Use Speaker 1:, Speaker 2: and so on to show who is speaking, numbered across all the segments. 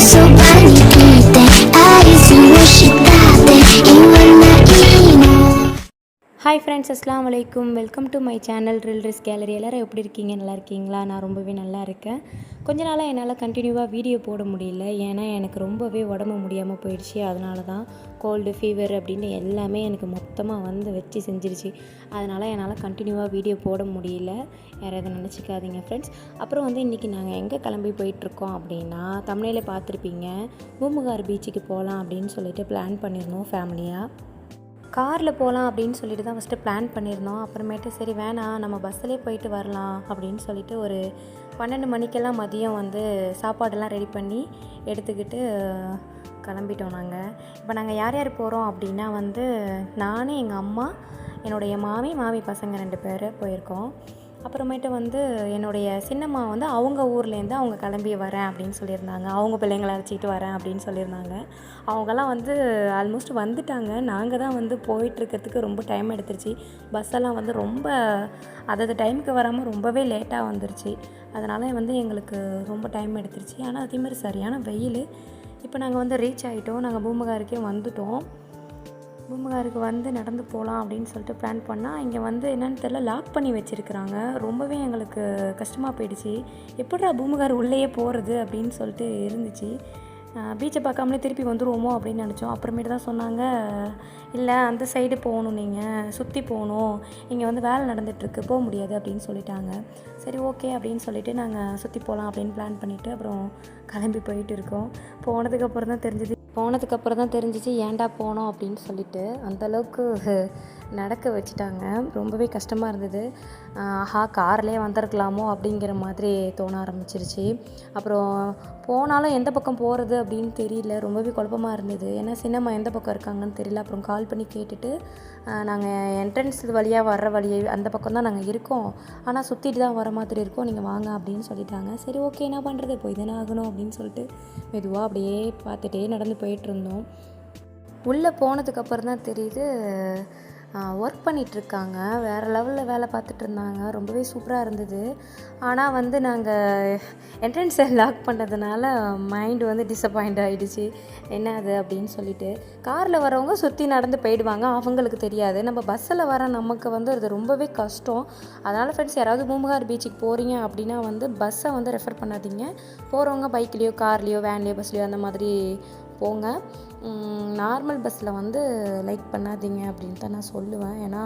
Speaker 1: so bad
Speaker 2: hi friends அஸ்லாம் வலைக்கும் welcome to my channel ரில்ரிஸ் கேலரி எல்லோரும் எப்படி இருக்கீங்க நல்லா இருக்கீங்களா நான் ரொம்பவே நல்லா இருக்கேன் கொஞ்ச நாளாக என்னால் கண்டினியூவாக வீடியோ போட முடியல ஏன்னா எனக்கு ரொம்பவே உடம்பு முடியாமல் போயிடுச்சு அதனால தான் கோல்டு ஃபீவர் அப்படின்னு எல்லாமே எனக்கு மொத்தமாக வந்து வச்சு செஞ்சிருச்சு அதனால் என்னால் கண்டினியூவாக வீடியோ போட முடியல யாரும் எதுவும் நினச்சிக்காதீங்க ஃப்ரெண்ட்ஸ் அப்புறம் வந்து இன்றைக்கி நாங்கள் எங்கே கிளம்பி போயிட்டுருக்கோம் அப்படின்னா தமிழையில் பார்த்துருப்பீங்க பூமுகார் பீச்சுக்கு போகலாம் அப்படின்னு சொல்லிட்டு பிளான் பண்ணியிருந்தோம் ஃபேமிலியாக காரில் போகலாம் அப்படின்னு சொல்லிட்டு தான் ஃபஸ்ட்டு பிளான் பண்ணியிருந்தோம் அப்புறமேட்டு சரி வேணாம் நம்ம பஸ்ஸிலே போயிட்டு வரலாம் அப்படின்னு சொல்லிட்டு ஒரு பன்னெண்டு மணிக்கெல்லாம் மதியம் வந்து சாப்பாடெல்லாம் ரெடி பண்ணி எடுத்துக்கிட்டு கிளம்பிட்டோம் நாங்கள் இப்போ நாங்கள் யார் யார் போகிறோம் அப்படின்னா வந்து நானும் எங்கள் அம்மா என்னுடைய மாமி மாமி பசங்க ரெண்டு பேர் போயிருக்கோம் அப்புறமேட்டு வந்து என்னுடைய சின்னம்மா வந்து அவங்க ஊர்லேருந்து அவங்க கிளம்பி வரேன் அப்படின்னு சொல்லியிருந்தாங்க அவங்க பிள்ளைங்களை அழைச்சிட்டு வரேன் அப்படின்னு சொல்லியிருந்தாங்க அவங்கெல்லாம் வந்து ஆல்மோஸ்ட் வந்துட்டாங்க நாங்கள் தான் வந்து போயிட்டுருக்கிறதுக்கு ரொம்ப டைம் எடுத்துருச்சு பஸ்ஸெல்லாம் வந்து ரொம்ப அதது டைமுக்கு வராமல் ரொம்பவே லேட்டாக வந்துருச்சு அதனால் வந்து எங்களுக்கு ரொம்ப டைம் எடுத்துருச்சு ஆனால் அதேமாதிரி சரியான வெயில் இப்போ நாங்கள் வந்து ரீச் ஆகிட்டோம் நாங்கள் பூம்புகாருக்கே வந்துவிட்டோம் பூம்புகாருக்கு வந்து நடந்து போகலாம் அப்படின்னு சொல்லிட்டு பிளான் பண்ணால் இங்கே வந்து என்னென்னு தெரில லாக் பண்ணி வச்சுருக்கிறாங்க ரொம்பவே எங்களுக்கு கஷ்டமாக போயிடுச்சு எப்படா பூம்புகார் உள்ளேயே போகிறது அப்படின்னு சொல்லிட்டு இருந்துச்சு பீச்சை பார்க்காமலே திருப்பி வந்துடுவோமோ அப்படின்னு நினச்சோம் அப்புறமேட்டு தான் சொன்னாங்க இல்லை அந்த சைடு போகணும் நீங்கள் சுற்றி போகணும் இங்கே வந்து வேலை நடந்துகிட்ருக்கு போக முடியாது அப்படின்னு சொல்லிட்டாங்க சரி ஓகே அப்படின்னு சொல்லிவிட்டு நாங்கள் சுற்றி போகலாம் அப்படின்னு பிளான் பண்ணிவிட்டு அப்புறம் கிளம்பி போயிட்டு இருக்கோம் போனதுக்கப்புறம் தான் தெரிஞ்சது போனதுக்கப்புறம் தான் தெரிஞ்சிச்சு ஏன்டா போனோம் அப்படின்னு சொல்லிட்டு அந்தளவுக்கு நடக்க வச்சுட்டாங்க ரொம்பவே கஷ்டமாக இருந்தது ஆஹா கார்லேயே வந்திருக்கலாமோ அப்படிங்கிற மாதிரி தோண ஆரம்பிச்சிருச்சு அப்புறம் போனாலும் எந்த பக்கம் போகிறது அப்படின்னு தெரியல ரொம்பவே குழப்பமாக இருந்தது ஏன்னா சின்னம்மா எந்த பக்கம் இருக்காங்கன்னு தெரியல அப்புறம் கால் பண்ணி கேட்டுட்டு நாங்கள் என்ட்ரன்ஸ் வழியாக வர்ற வழியை அந்த பக்கம் தான் நாங்கள் இருக்கோம் ஆனால் சுற்றிட்டு தான் வர மாதிரி இருக்கோம் நீங்கள் வாங்க அப்படின்னு சொல்லிட்டாங்க சரி ஓகே என்ன பண்ணுறது இப்போ இதான ஆகணும் அப்படின்னு சொல்லிட்டு மெதுவாக அப்படியே பார்த்துட்டே நடந்து போயிட்டு இருந்தோம் உள்ளே போனதுக்கப்புறம் தான் தெரியுது ஒர்க் பண்ணிகிட்ருக்காங்க வேறு லெவலில் வேலை பார்த்துட்டு இருந்தாங்க ரொம்பவே சூப்பராக இருந்தது ஆனால் வந்து நாங்கள் என்ட்ரன்ஸை லாக் பண்ணதுனால மைண்டு வந்து டிசப்பாயிண்ட் ஆகிடுச்சு என்ன அது அப்படின்னு சொல்லிட்டு காரில் வரவங்க சுற்றி நடந்து போயிடுவாங்க அவங்களுக்கு தெரியாது நம்ம பஸ்ஸில் வர நமக்கு வந்து அது ரொம்பவே கஷ்டம் அதனால் ஃப்ரெண்ட்ஸ் யாராவது பூம்புகார் பீச்சுக்கு போகிறீங்க அப்படின்னா வந்து பஸ்ஸை வந்து ரெஃபர் பண்ணாதீங்க போகிறவங்க பைக்லேயோ கார்லேயோ வேன்லேயோ பஸ்லேயோ அந்த மாதிரி போங்க நார்மல் பஸ்ஸில் வந்து லைக் பண்ணாதீங்க அப்படின்னு தான் நான் சொல்லுவேன் ஏன்னா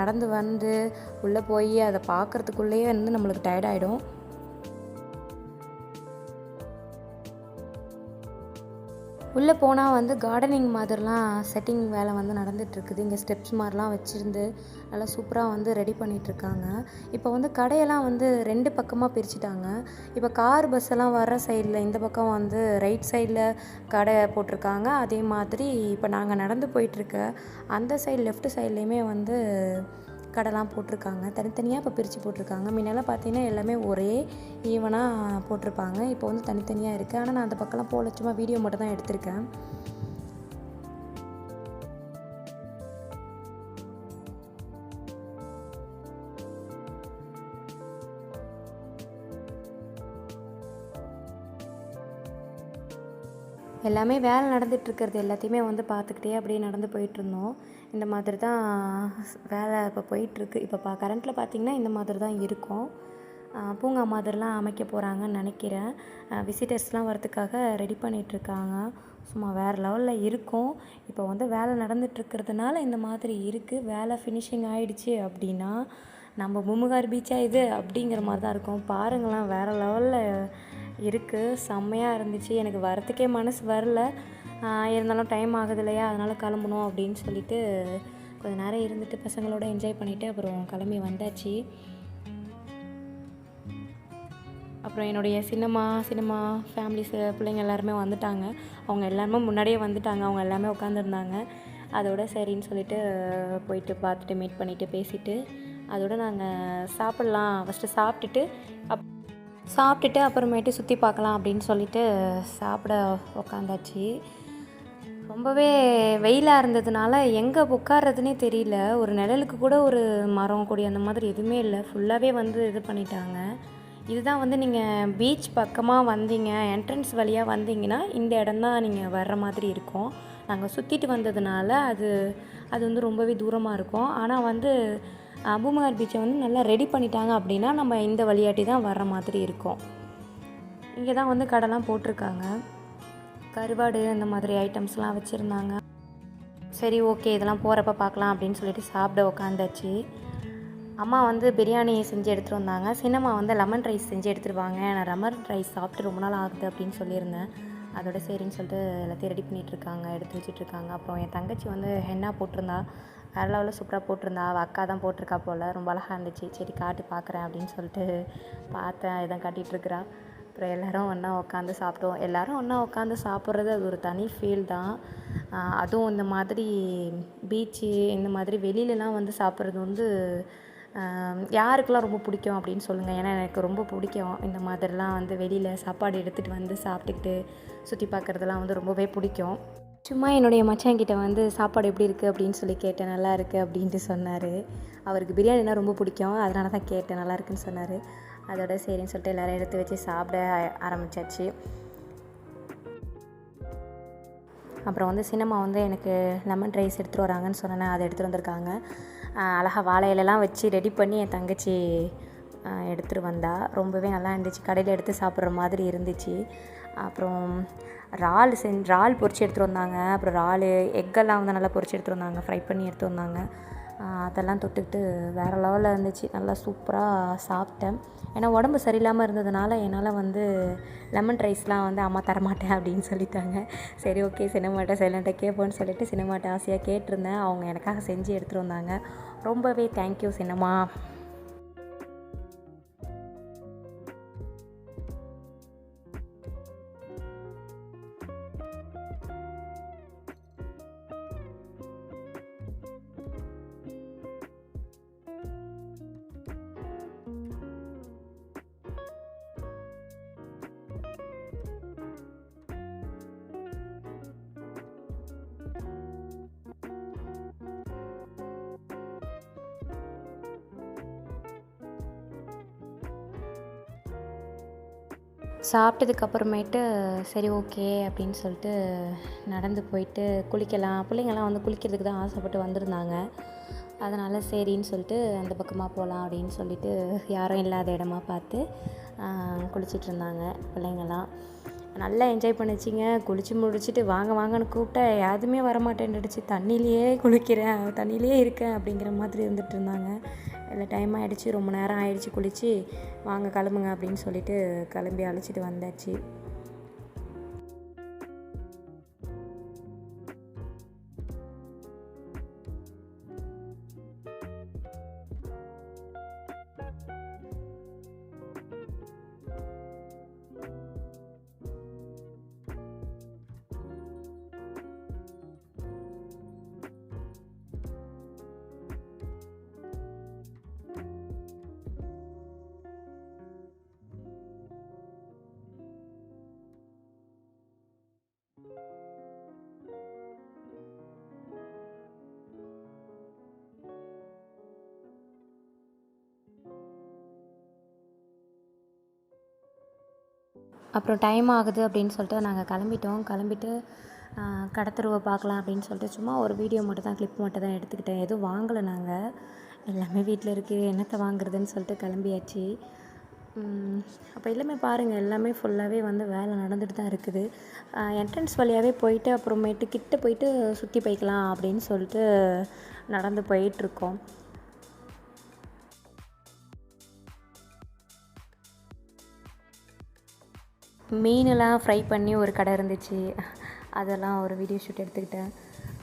Speaker 2: நடந்து வந்து உள்ளே போய் அதை பார்க்குறதுக்குள்ளேயே வந்து நம்மளுக்கு டயர்டாயிடும் உள்ளே போனால் வந்து கார்டனிங் மாதிரிலாம் செட்டிங் வேலை வந்து நடந்துகிட்ருக்குது இங்கே ஸ்டெப்ஸ் மாதிரிலாம் வச்சுருந்து நல்லா சூப்பராக வந்து ரெடி பண்ணிகிட்ருக்காங்க இப்போ வந்து கடையெல்லாம் வந்து ரெண்டு பக்கமாக பிரிச்சுட்டாங்க இப்போ கார் பஸ் எல்லாம் வர்ற சைடில் இந்த பக்கம் வந்து ரைட் சைடில் கடை போட்டிருக்காங்க அதே மாதிரி இப்போ நாங்கள் நடந்து போயிட்டுருக்க அந்த சைடு லெஃப்ட் சைட்லேயுமே வந்து கடைலாம் போட்டிருக்காங்க தனித்தனியாக இப்போ பிரித்து போட்டிருக்காங்க முன்னெல்லாம் பார்த்தீங்கன்னா எல்லாமே ஒரே ஈவனாக போட்டிருப்பாங்க இப்போ வந்து தனித்தனியாக இருக்குது ஆனால் நான் அந்த பக்கம்லாம் போகல சும்மா வீடியோ மட்டும் தான் எடுத்திருக்கேன் எல்லாமே வேலை இருக்கிறது எல்லாத்தையுமே வந்து பார்த்துக்கிட்டே அப்படியே நடந்து போயிட்டுருந்தோம் இந்த மாதிரி தான் வேலை இப்போ போயிட்டுருக்கு இப்போ பா கரண்ட்டில் பார்த்திங்கன்னா இந்த மாதிரி தான் இருக்கும் பூங்கா மாதிரிலாம் அமைக்க போகிறாங்கன்னு நினைக்கிறேன் விசிட்டர்ஸ்லாம் வரத்துக்காக ரெடி பண்ணிகிட்ருக்காங்க சும்மா வேறு லெவலில் இருக்கும் இப்போ வந்து வேலை நடந்துட்டுருக்கிறதுனால இந்த மாதிரி இருக்குது வேலை ஃபினிஷிங் ஆகிடுச்சு அப்படின்னா நம்ம பூமுகார் பீச்சாக இது அப்படிங்கிற மாதிரி தான் இருக்கும் பாருங்களேன் வேறு லெவலில் இருக்குது செம்மையாக இருந்துச்சு எனக்கு வரத்துக்கே மனசு வரல இருந்தாலும் டைம் ஆகுது இல்லையா அதனால் கிளம்பணும் அப்படின்னு சொல்லிட்டு கொஞ்சம் நேரம் இருந்துட்டு பசங்களோட என்ஜாய் பண்ணிவிட்டு அப்புறம் கிளம்பி வந்தாச்சு அப்புறம் என்னுடைய சினிமா சினிமா ஃபேமிலிஸ் பிள்ளைங்க எல்லாருமே வந்துட்டாங்க அவங்க எல்லாருமே முன்னாடியே வந்துட்டாங்க அவங்க எல்லாமே உட்காந்துருந்தாங்க அதோட சரின்னு சொல்லிட்டு போயிட்டு பார்த்துட்டு மீட் பண்ணிவிட்டு பேசிவிட்டு அதோடு நாங்கள் சாப்பிட்லாம் ஃபஸ்ட்டு சாப்பிட்டுட்டு அப் சாப்பிட்டுட்டு அப்புறமேட்டு சுற்றி பார்க்கலாம் அப்படின்னு சொல்லிட்டு சாப்பிட உக்காந்தாச்சு ரொம்பவே வெயிலாக இருந்ததுனால எங்கே உட்கார்றதுனே தெரியல ஒரு நிழலுக்கு கூட ஒரு மரம் கொடி அந்த மாதிரி எதுவுமே இல்லை ஃபுல்லாகவே வந்து இது பண்ணிட்டாங்க இதுதான் வந்து நீங்கள் பீச் பக்கமாக வந்தீங்க என்ட்ரன்ஸ் வழியாக வந்தீங்கன்னா இந்த இடம்தான் நீங்கள் வர்ற மாதிரி இருக்கும் நாங்கள் சுற்றிட்டு வந்ததுனால அது அது வந்து ரொம்பவே தூரமாக இருக்கும் ஆனால் வந்து பூமகர் பீச்சை வந்து நல்லா ரெடி பண்ணிட்டாங்க அப்படின்னா நம்ம இந்த வழியாட்டி தான் வர்ற மாதிரி இருக்கும் இங்கே தான் வந்து கடைலாம் போட்டிருக்காங்க கருவாடு அந்த மாதிரி ஐட்டம்ஸ்லாம் வச்சுருந்தாங்க சரி ஓகே இதெல்லாம் போகிறப்ப பார்க்கலாம் அப்படின்னு சொல்லிட்டு சாப்பிட உக்காந்தாச்சு அம்மா வந்து பிரியாணி செஞ்சு எடுத்துகிட்டு வந்தாங்க சின்னம்மா வந்து லெமன் ரைஸ் செஞ்சு எடுத்துருவாங்க நான் லெமன் ரைஸ் சாப்பிட்டு ரொம்ப நாள் ஆகுது அப்படின்னு சொல்லியிருந்தேன் அதோட சரின்னு சொல்லிட்டு எல்லாத்தையும் ரெடி பண்ணிகிட்ருக்காங்க எடுத்து வச்சுட்ருக்காங்க அப்புறம் என் தங்கச்சி வந்து ஹென்னா போட்டிருந்தா வேறு லெவலில் சூப்பராக போட்டிருந்தா அவள் அக்கா தான் போட்டிருக்கா போல் ரொம்ப அழகாக இருந்துச்சு சரி காட்டி பார்க்குறேன் அப்படின்னு சொல்லிட்டு பார்த்தேன் இதான் காட்டிகிட்ருக்குறா அப்புறம் எல்லோரும் ஒன்றா உட்காந்து சாப்பிட்டோம் எல்லோரும் ஒன்றா உட்காந்து சாப்பிட்றது அது ஒரு தனி ஃபீல் தான் அதுவும் இந்த மாதிரி பீச்சு இந்த மாதிரி வெளியிலலாம் வந்து சாப்பிட்றது வந்து யாருக்கெல்லாம் ரொம்ப பிடிக்கும் அப்படின்னு சொல்லுங்கள் ஏன்னா எனக்கு ரொம்ப பிடிக்கும் இந்த மாதிரிலாம் வந்து வெளியில் சாப்பாடு எடுத்துகிட்டு வந்து சாப்பிட்டுக்கிட்டு சுற்றி பார்க்குறதுலாம் வந்து ரொம்பவே பிடிக்கும் சும்மா என்னுடைய மச்சான் கிட்ட வந்து சாப்பாடு எப்படி இருக்குது அப்படின்னு சொல்லி கேட்டேன் நல்லா இருக்குது அப்படின்ட்டு சொன்னார் அவருக்கு பிரியாணினா ரொம்ப பிடிக்கும் அதனால தான் கேட்டேன் நல்லா இருக்குன்னு சொன்னார் அதோட சரின்னு சொல்லிட்டு எல்லோரும் எடுத்து வச்சு சாப்பிட ஆரம்பிச்சாச்சு அப்புறம் வந்து சினிமா வந்து எனக்கு லெமன் ரைஸ் எடுத்துகிட்டு வராங்கன்னு சொன்னேன் அதை எடுத்துகிட்டு வந்திருக்காங்க அழகாக வாழையிலலாம் வச்சு ரெடி பண்ணி என் தங்கச்சி எடுத்துகிட்டு வந்தா ரொம்பவே நல்லா இருந்துச்சு கடையில் எடுத்து சாப்பிட்ற மாதிரி இருந்துச்சு அப்புறம் இறால் செஞ்சு இறால் பொறிச்சு எடுத்துகிட்டு வந்தாங்க அப்புறம் இறால் எக்கெல்லாம் வந்து நல்லா பொறிச்சு எடுத்துட்டு வந்தாங்க ஃப்ரை பண்ணி எடுத்து வந்தாங்க அதெல்லாம் தொட்டுக்கிட்டு வேறு லெவலில் இருந்துச்சு நல்லா சூப்பராக சாப்பிட்டேன் ஏன்னா உடம்பு சரியில்லாமல் இருந்ததுனால என்னால் வந்து லெமன் ரைஸ்லாம் வந்து அம்மா தரமாட்டேன் அப்படின்னு சொல்லிட்டாங்க சரி ஓகே சினிமாட்ட சைலண்ட்டை கேட்போன்னு சொல்லிட்டு சினிமாட்ட ஆசையாக கேட்டிருந்தேன் அவங்க எனக்காக செஞ்சு எடுத்துகிட்டு வந்தாங்க ரொம்பவே தேங்க்யூ சினிமா சாப்பிட்டதுக்கப்புறமேட்டு சரி ஓகே அப்படின்னு சொல்லிட்டு நடந்து போயிட்டு குளிக்கலாம் பிள்ளைங்கள்லாம் வந்து குளிக்கிறதுக்கு தான் ஆசைப்பட்டு வந்திருந்தாங்க அதனால் சரின்னு சொல்லிட்டு அந்த பக்கமாக போகலாம் அப்படின்னு சொல்லிட்டு யாரும் இல்லாத இடமா பார்த்து குளிச்சிட்ருந்தாங்க பிள்ளைங்கள்லாம் நல்லா என்ஜாய் பண்ணிச்சிங்க குளித்து முடிச்சுட்டு வாங்க வாங்கன்னு கூப்பிட்டேன் யாருமே வரமாட்டேன்டுச்சு தண்ணியிலேயே குளிக்கிறேன் தண்ணியிலே இருக்கேன் அப்படிங்கிற மாதிரி இருந்துகிட்டு இருந்தாங்க இல்லை டைம் ஆகிடுச்சி ரொம்ப நேரம் ஆகிடுச்சி குளித்து வாங்க கிளம்புங்க அப்படின்னு சொல்லிட்டு கிளம்பி அழைச்சிட்டு வந்தாச்சு அப்புறம் டைம் ஆகுது அப்படின்னு சொல்லிட்டு நாங்கள் கிளம்பிட்டோம் கிளம்பிட்டு கடத்தெருவை பார்க்கலாம் அப்படின்னு சொல்லிட்டு சும்மா ஒரு வீடியோ மட்டும் தான் கிளிப் மட்டும் தான் எடுத்துக்கிட்டேன் எதுவும் வாங்கலை நாங்கள் எல்லாமே வீட்டில் இருக்குது என்னத்தை வாங்குறதுன்னு சொல்லிட்டு கிளம்பியாச்சு அப்போ எல்லாமே பாருங்கள் எல்லாமே ஃபுல்லாகவே வந்து வேலை நடந்துட்டு தான் இருக்குது என்ட்ரன்ஸ் வழியாகவே போயிட்டு அப்புறமேட்டு கிட்ட போயிட்டு சுற்றி போய்க்கலாம் அப்படின்னு சொல்லிட்டு நடந்து போயிட்டுருக்கோம் மீனெல்லாம் ஃப்ரை பண்ணி ஒரு கடை இருந்துச்சு அதெல்லாம் ஒரு வீடியோ ஷூட் எடுத்துக்கிட்டேன்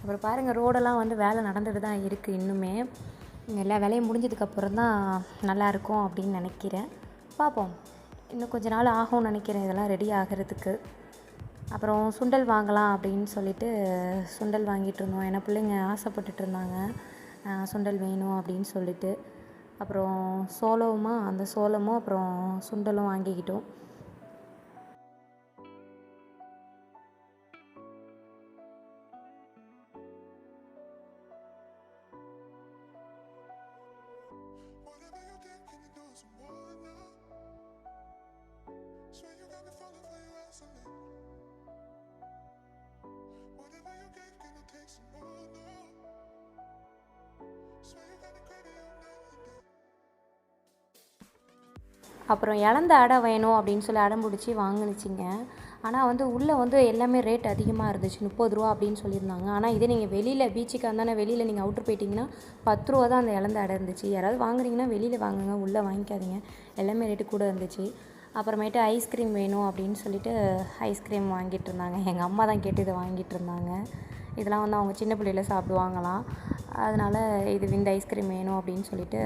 Speaker 2: அப்புறம் பாருங்கள் ரோடெல்லாம் வந்து வேலை நடந்துட்டு தான் இருக்குது இன்னுமே எல்லா வேலையும் முடிஞ்சதுக்கப்புறம் தான் நல்லாயிருக்கும் அப்படின்னு நினைக்கிறேன் பார்ப்போம் இன்னும் கொஞ்ச நாள் ஆகும்னு நினைக்கிறேன் இதெல்லாம் ரெடி ஆகிறதுக்கு அப்புறம் சுண்டல் வாங்கலாம் அப்படின்னு சொல்லிட்டு சுண்டல் வாங்கிட்டு இருந்தோம் ஏன்னா பிள்ளைங்க ஆசைப்பட்டுட்டு இருந்தாங்க சுண்டல் வேணும் அப்படின்னு சொல்லிட்டு அப்புறம் சோளமும் அந்த சோளமும் அப்புறம் சுண்டலும் வாங்கிக்கிட்டோம் அப்புறம் இழந்த அடை வேணும் அப்படின்னு சொல்லி அடம் பிடிச்சி வாங்கினுச்சிங்க ஆனால் வந்து உள்ளே வந்து எல்லாமே ரேட் அதிகமாக இருந்துச்சு முப்பது ரூபா அப்படின்னு சொல்லியிருந்தாங்க ஆனால் இதே நீங்கள் வெளியில் பீச்சுக்கு அந்தானே வெளியில் நீங்கள் அவுட்ரு போயிட்டீங்கன்னா பத்து ரூபா தான் அந்த இழந்த அடை இருந்துச்சு யாராவது வாங்குறீங்கன்னா வெளியில் வாங்குங்க உள்ளே வாங்கிக்காதீங்க எல்லாமே ரேட்டு கூட இருந்துச்சு அப்புறமேட்டு ஐஸ்கிரீம் வேணும் அப்படின்னு சொல்லிட்டு ஐஸ்கிரீம் வாங்கிட்டு இருந்தாங்க எங்கள் அம்மா தான் கேட்டு இதை வாங்கிட்டு இருந்தாங்க இதெல்லாம் வந்து அவங்க சின்ன பிள்ளையில் சாப்பிடுவாங்களாம் அதனால் இது இந்த ஐஸ்கிரீம் வேணும் அப்படின்னு சொல்லிட்டு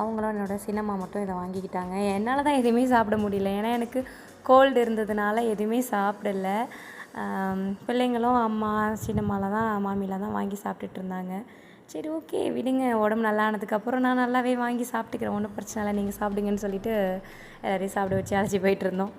Speaker 2: அவங்களும் என்னோடய சின்னம்மா மட்டும் இதை வாங்கிக்கிட்டாங்க என்னால் தான் எதுவுமே சாப்பிட முடியல ஏன்னா எனக்கு கோல்டு இருந்ததுனால எதுவுமே சாப்பிடல பிள்ளைங்களும் அம்மா சின்னம்மாவில் தான் மாமியில் தான் வாங்கி சாப்பிட்டுட்டு இருந்தாங்க சரி ஓகே விடுங்க உடம்பு நல்லா ஆனதுக்கப்புறம் நான் நல்லாவே வாங்கி சாப்பிட்டுக்கிறேன் ஒன்றும் பிரச்சனை இல்லை நீங்கள் சாப்பிடுங்கன்னு சொல்லிவிட்டு எல்லாரையும் சாப்பிட வச்சு அழைச்சி போயிட்டுருந்தோம்